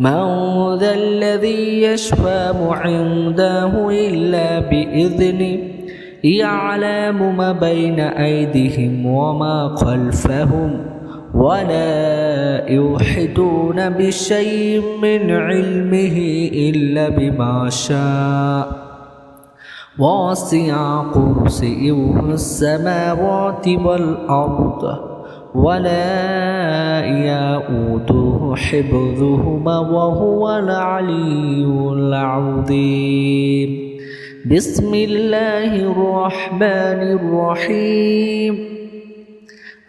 من ذا الذي يشفى عنده إلا بإذنه يعلم ما بين أيديهم وما خلفهم ولا يوحدون بشيء من علمه إلا بما شاء. واسع كرسيه السماوات والأرض ولا حفظهما وهو العلي العظيم. بسم الله الرحمن الرحيم.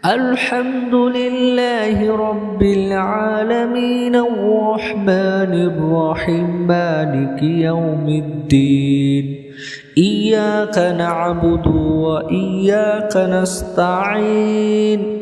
الحمد لله رب العالمين الرحمن الرحيم. مالك يوم الدين. إياك نعبد وإياك نستعين.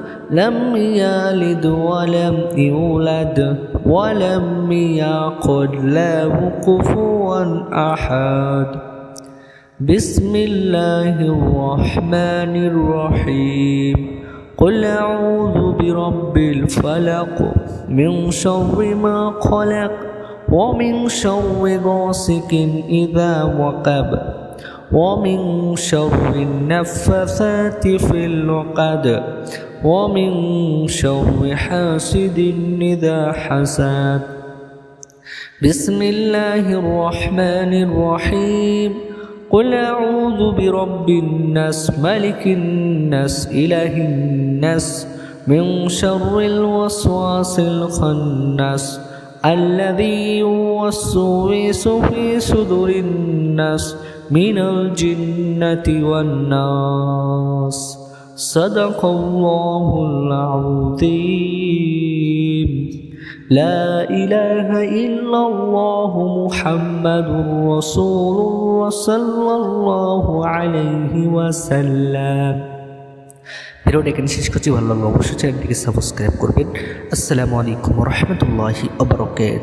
لم يلد ولم يولد ولم يقل له كفوا أحد. بسم الله الرحمن الرحيم. قل أعوذ برب الفلق. من شر ما خلق ومن شر غاسق إذا وقب. ومن شر النفثات في العقد ومن شر حاسد إذا حسد. بسم الله الرحمن الرحيم. قل أعوذ برب الناس ملك الناس إله الناس من شر الوسواس الخناس الذي يوسوس في صدور الناس من الجنة والناس صدق الله العظيم لا إله إلا الله محمد رسول الله صلى الله عليه وسلم ভিডিওটা এখানে শেষ করছি ভালো লাগলো অবশ্যই চ্যানেলটিকে সাবস্ক্রাইব করবেন আসসালামু আলাইকুম রহমতুল্লাহি আবরকাত